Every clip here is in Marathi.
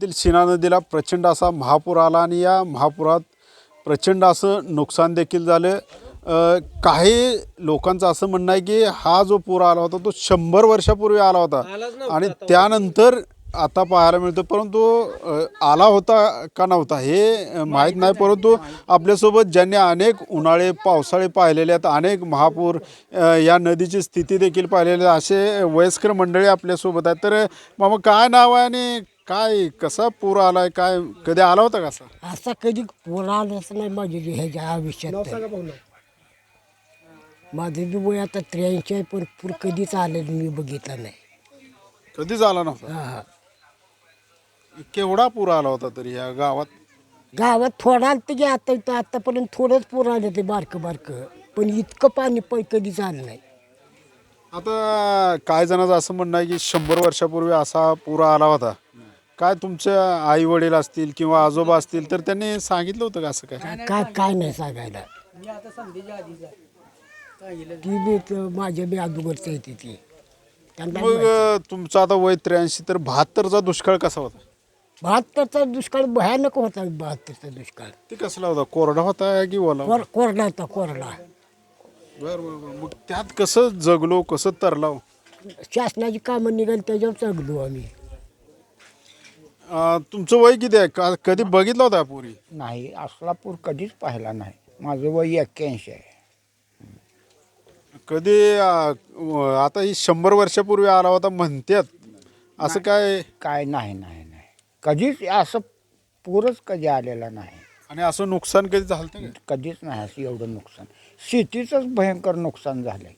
जिल्ह्यातील शिना नदीला प्रचंड असा महापूर आला आणि या महापुरात प्रचंड असं नुकसान देखील झालं. काही लोकांचं असं म्हणणं आहे की हा जो पूर आला होता तो शंभर वर्षापूर्वी आला होता. आणि त्यानंतर आता पाहायला मिळतं परंतु आला होता का नव्हता हे माहीत नाही परंतु आपल्यासोबत ज्यांनी अनेक उन्हाळे पावसाळे पाहिलेले आहेत अनेक महापूर या नदीची स्थिती देखील पाहिलेली आहे असे वयस्कर मंडळी आपल्यासोबत आहेत. तर मामा काय नाव आहे आणि काय कसा पूर आलाय काय कधी आला होता कसा असा? कधी कोणालाच नाही माझ्या ह्याच्या आयुष्यात माझं बी वय आता त्र्याऐंशी आहे पण पूर कधीच आलेलं मी बघितला नाही. कधीच आला नव्हता? हा, हा. केवढा पूर आला होता तरी या गावात? गावात थोडा आलं आता इथं आतापर्यंत थोडंच पूर आलं ते बारकं बारकं. पण इतकं पाणी पण कधीच आलं नाही. आता काय जणांचं असं म्हणणं आहे की शंभर वर्षापूर्वी असा पूर आला होता. काय तुमचे आई वडील असतील किंवा आजोबा असतील तर त्यांनी सांगितलं होतं का असं काय? काय काय नाही सांगायला. ती बी त- माझ्या बी अगोदरच येते ती त्यांना मग अं, तुमचं आता वय त्र्याऐंशी तर बहात्तरचा दुष्काळ कसा होता? बहात्तरचा दुष्काळ भयानक होता बहात्तरचा दुष्काळ. ते कसला होता? कोरडा होता की ओला होता? कोर कोरडा होता कोरडा. बरं बरं बरं. मग त्यात कसं जगलो कसं तरलाव? शासनाची कामं निघाल त्याच्यावर चगलो आम्ही. अं, तुमचं वय किती आहे? का कधी बघितलं होता पुरी? नाही असला पूर कधीच पाहिला नाही. माझं वय एक्क्याऐंशी आहे. कधी अं, आता ही शंभर वर्षापूर्वी आला होता म्हणतात असं काय? काय नाही नाही नाही. कधीच असं पूरच कधी आलेला नाही. आणि असं नुकसान कधी झालं का? कधीच नाही असं एवढं नुकसान. शेतीचंच भयंकर नुकसान झालंय.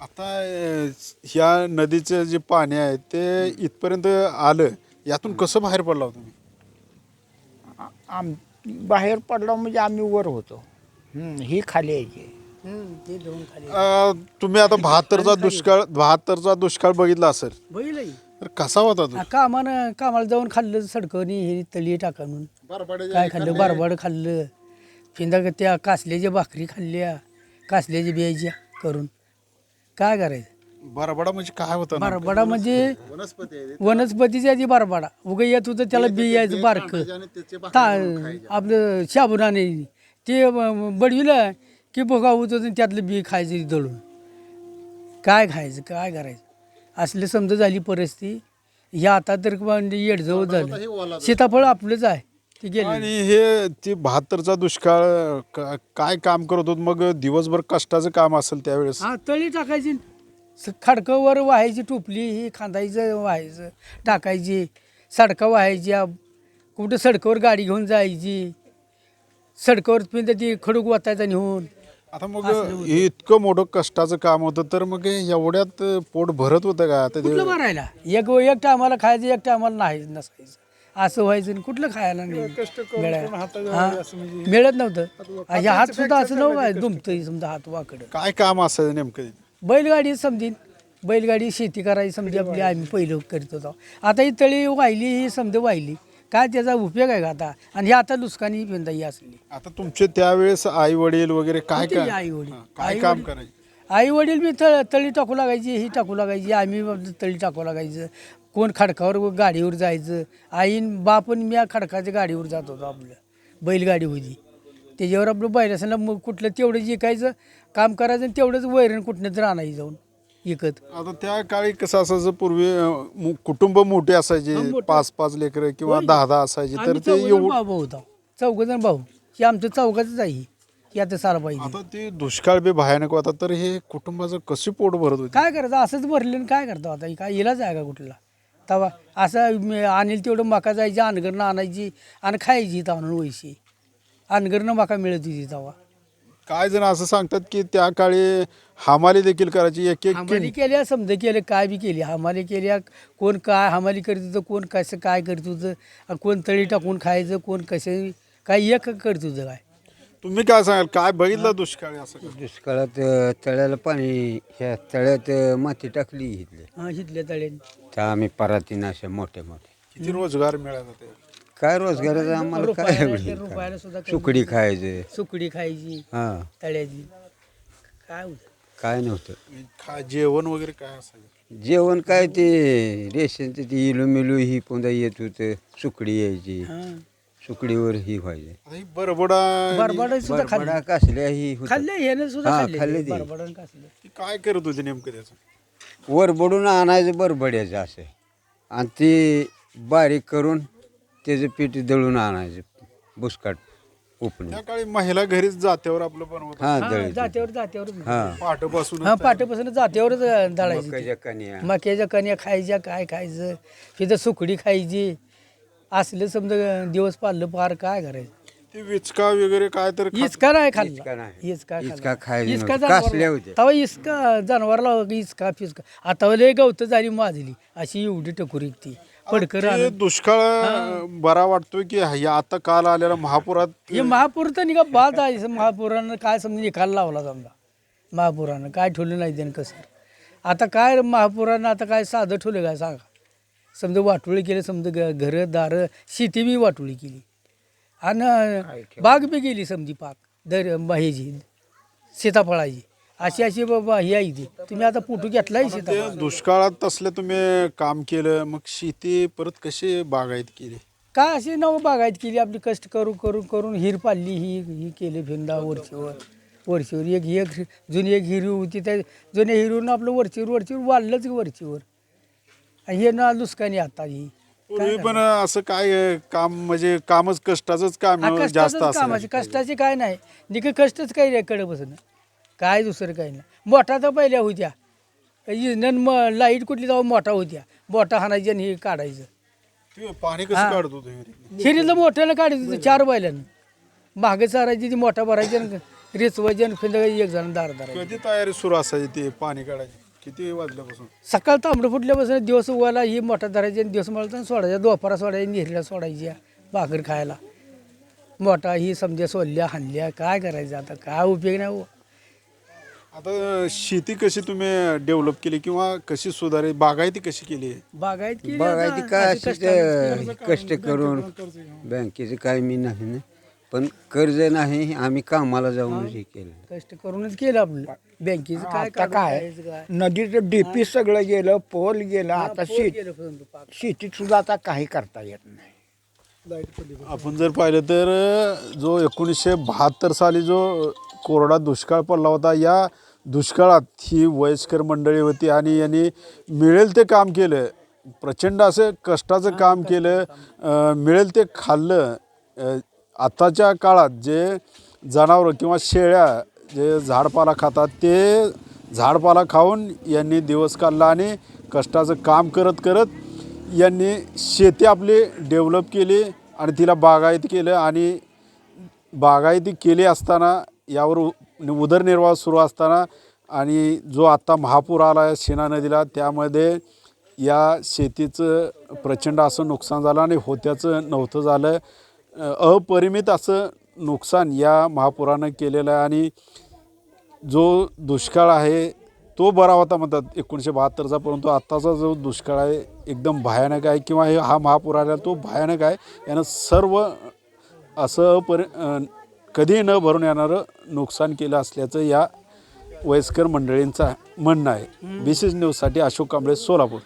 आता अं, ह्या नदीचं जे पाणी आहे ते इथपर्यंत आलं यातून कसं बाहेर पडला होता तुम्ही? आ- आम बाहेर पडलो म्हणजे आम्ही वर होतो. हम्म, ही खाली यायची अं, तुम्ही आता बहात्तरचा दुष्काळ बहात्तरचा दुष्काळ बघितला असेल. तर कसा होता तो? कामानं कामाला जाऊन खाल्लं सडकनी हे तळी टाकून काय खाल्लं? बारबाड खाल्लं. फिंदा त्या कासल्याच्या भाकरी खाल्ल्या कासल्याच्या बियाच्या करून. काय करायचं? बराबडा म्हणजे काय होतं बारबाडा म्हणजे वनस्पतीच्या आधी बारबाडा. उगा येत होतं त्याला बी यायचं बारकं. ता आपलं शाबुराने ते ब- बडविलं की भोगा होत होतं त्यातलं बी खायचं दळून काय खायचं? काय करायचं? असले समजा झाली परिस्थिती. ह्या आता तर म्हणजे येडजवळ झालं. सीताफळ आपलंच आहे. ते गेले आणि हे ते बहात्तरचा दुष्काळ का- काय काम करत होत? मग दिवसभर कष्टाचं काम असेल त्यावेळेस. हा तळी टाकायची. स- खडकावर वाहायची टोपली ही खांदायचं व्हायचं. टाकायची. सडका व्हायच्या कुठं सडकावर गाडी घेऊन जायची. सडकावर पिंद ती खडूक वाचायचा नेऊन. आता मग हे इतकं मोठं कष्टाचं काम होतं तर मग हे एवढ्यात पोट भरत होतं का? आता ते कुठलं मारायला एक एक टायमाला खायचं एक टायमाला नाही नसायचं. असं व्हायचं आणि कुठलं खायला नाही. मिळायला. हा, मिळत नव्हतं. हे हात सुद्धा असं नव्हतं. दुमतं समजा हात वाकडं. काय काम असायचं नेमकं बैलगाडी समजीन. बैलगाडी शेती करायची समजी आपली आम्ही पहिलं करीत होतो. आता ही तळी वाहिली ही समजा वाहिली. काय त्याचा उपयोग आहे का आता? आणि हे आता नुकसानी पेंदा ही असली. आता तुमचे त्यावेळेस आई वडील वगैरे काय काय आई वडील काय काम करायचे? आई वडील बी तळ तळी टाकू लागायची ही टाकू लागायची. आम्ही तळी टाकू लागायचं. कोण खडकावर गाडीवर जायचं? आईन बापन मी खडकाच्या गाडीवर जात होतो आपलं. बैलगाडी होती. त्याच्यावर आपलं बैलासला मग कुठलं तेवढं जिकायचं काम करायचं आणि तेवढंच वैरण कुठनं तर आणायचं जाऊन विकत. आता त्या काळी कसं असायचं पूर्वी अं, मु- कुटुंब मोठे असायचे पाच पाच लेकरं किंवा दहा दहा असायचे तर आम्ही ते चौघजण एवढं भाऊ भाऊ होतो. चौघजण भाऊ. हे आमचं चौघाचंच आहे. की आता सारा पाहिजे. आता ते दुष्काळ बी भयानक होता तर हे कुटुंबाचं कशी पोट भरत होते? काय करायचं? असंच भरले आणि काय करतो आता? काय इलाज आहे का कुठला? तवा असं आणील तेवढं मका जायची अनगरनं आणायची आणि खायची ताणून व्हायची अनगरनं मका मिळत होती तवा. काय जण असं सांगतात की त्या काळी हमाली देखील करायची एक एक हमाली केल्या समजा केलं काय बी केली. हमाली केल्या कोण काय हमाली करीत होतं कोण कसं काय करीत होतं आणि कोण तळी टाकून खायचं कोण कसं काय एक करीत होतं काय? तुम्ही काय सांगाल? काय बघितलं दुष्काळी असं का? दुष्काळात अ, तळ्याला पाणी ह्या तळ्यात अ, माती टाकली इथले. हा तळ्याने त्या आम्ही परातीन अशा मोठे मोठे. किती रोजगार मिळाला ते? काय रोजगाराचं आम्हाला काय रुपयाला एवढी रुपयाला सुद्धा कमी सुकडी खायचे. सुकडी खायची हां. तळ्याची. काय होतं? काय नव्हतं. खा जेवण वगैरे काय असायचं? जेवण काय ते रेशनचं ते इलू मिलू ही पुन्हा येत होतं सुकडी यायची. सुकडीवर ही आता ही बरबडा बरबडा सुद्धा खाल्ले. बरबडा कसल्या ही. खाल्ले सुद्धा हा, खाल्ले. खाल्ले ते. बरबडा खाल्ले ती काय करत होती नेमकं त्याचं? वरबडून आणायचं बरबड्याचं असं. आणि ते बारीक करून त्याचं पीठ दळून आणायचं. बुसकाट उपणे त्या काळी महिला घरीच जात्यावर आपलं बनवत हा हा, दळायचं जात्यावर जात्यावर. हा. हा पाठीपासून जात्यावरच दळायची मकाच्या कन्या मक्याच्या कण्या खायच्या काय खायचं? तिथं सुकडी खायची. असलं समजा दिवस पाळलं पार काय करायचं? ते विचका वगैरे काय तर खात- इचका नाही इचका खाल्ला नाही. इचका इचका खायला इचका नव्हतं. कासल्या होत्या. तेव्हा इचका जनावरला इचका फिचका आता लय गवत झाली माजली. अशी एवढी टकुरी ती. पडकर ते दुष्काळ बरा वाटतोय की हे आता काल आलेला महापुरात हे महापूर तर निघा बाद आहे. महापुरानं काय समजा निकाल लावला समजा. महापुरानं. काय ठेवलं नाही त्यानं कसं? आता काय महापुरानं आता काय साधं ठेवलं काय सांगा? समजा वाटोळी केलं समजा ग- घरं दारं शेती बी वाटोळी केली. आणि बाग बी गेली समजी पाक दर ह्याची सीताफळाची. अशी अशी बाबा ही आहे ती. तुम्ही आता फोटो घेतलाय ते सीताफळ? दुष्काळात तसलं तुम्ही काम केलं मग शेती परत कशी बागायत केली? काय अशी नव बागायत केली आपली कष्ट करू करू करून हिर पाडली ही ही केली फिंदा वरचीवर. वरचीवर एक एक जुनी एक हिरी होती त्या जुन्या हिरीवरून आपलं वरचीवर वरचीवर वाढलंच की वरचीवर. हे ना दुष्काळी आता ही. पूर्वी पण असं काय काम म्हणजे कामच कष्टाचंच काम जास्त कष्टाचंच काम असं. आहे कष्टाचे काय नाही. निके कष्टच काही नाही कडे बसून काय दुसरं काही नाही. मोठा तर पहिल्या होत्या. इंजन मग लाइट कुठली जाऊ मोठा होत्या. मोठा हाणायची आणि हे काढायचं. ते पाणी कसं काढत? हिरीला मोठ्यानं काढायचं होतं चार बैलानं. मागे चारायची ती मोठा भरायची आणि रेचवायची आणि फिंदा एक जण दार धरायची. कधी तयारी सुरू असायची ते पाणी काढायची? किती वाजल्यापासून? सकाळ तांबडं फुटल्यापासून दिवस उगाला ही मोठा धरायची आणि दिवस मला सोडायच्या दोपारा सोडायची निहिरीला सोडायच्या भाकर खायला. मोठा ही समजा सोडल्या हाणल्या काय करायचं आता? काय उपयोग नाही हो. आता शेती कशी तुम्ही डेव्हलप केली किंवा कशी सुधारली? बागायती कशी केली? बागायत केली आता, काय अशी अशी कष्टानं ते कष्ट करून बँकेचं काय मी नाही ना. पण कर्ज नाही आम्ही कामाला जाऊनच हे केलं. कष्ट करूनच केलं आपलं बँकेचं काय आता काय? नदीचं डीपी सगळं गेलं पोल गेलं आता शेत. शेतीत सुद्धा आता काही करता येत नाही. आपण जर पाहिलं तर जो एकोणीसशे बहात्तर साली जो कोरडा दुष्काळ पडला होता या दुष्काळात ही वयस्कर मंडळी होती आणि यांनी मिळेल ते काम केलं. प्रचंड असं कष्टाचं काम केलं अं, मिळेल ते खाल्लं. अं, आत्ताच्या काळात जे जनावरं किंवा शेळ्या जे झाडपाला खातात ते झाडपाला खाऊन यांनी दिवस काढला आणि कष्टाचं काम करत करत यांनी शेती आपली डेव्हलप केली आणि तिला बागायती केलं आणि बागायती केली असताना यावर उदरनिर्वाह सुरू असताना आणि जो आत्ता महापूर आला आहे शिना नदीला त्यामध्ये या शेतीचं प्रचंड असं नुकसान झालं आणि होत्याचं नव्हतं झालं. अपरिमित असं नुकसान या महापुरानं केलेलं आहे आणि जो दुष्काळ आहे तो बरा होता म्हणतात एकोणीसशे बहात्तरचा परंतु आत्ताचा जो दुष्काळ आहे एकदम भयानक आहे किंवा हे हा महापूर आला तो भयानक आहे यानं सर्व असं अपरि अं, कधीही न भरून येणारं नुकसान केलं असल्याचं या वयस्कर मंडळींचं म्हणणं आहे. बी सी न्यूजसाठी अशोक कांबळे सोलापूर.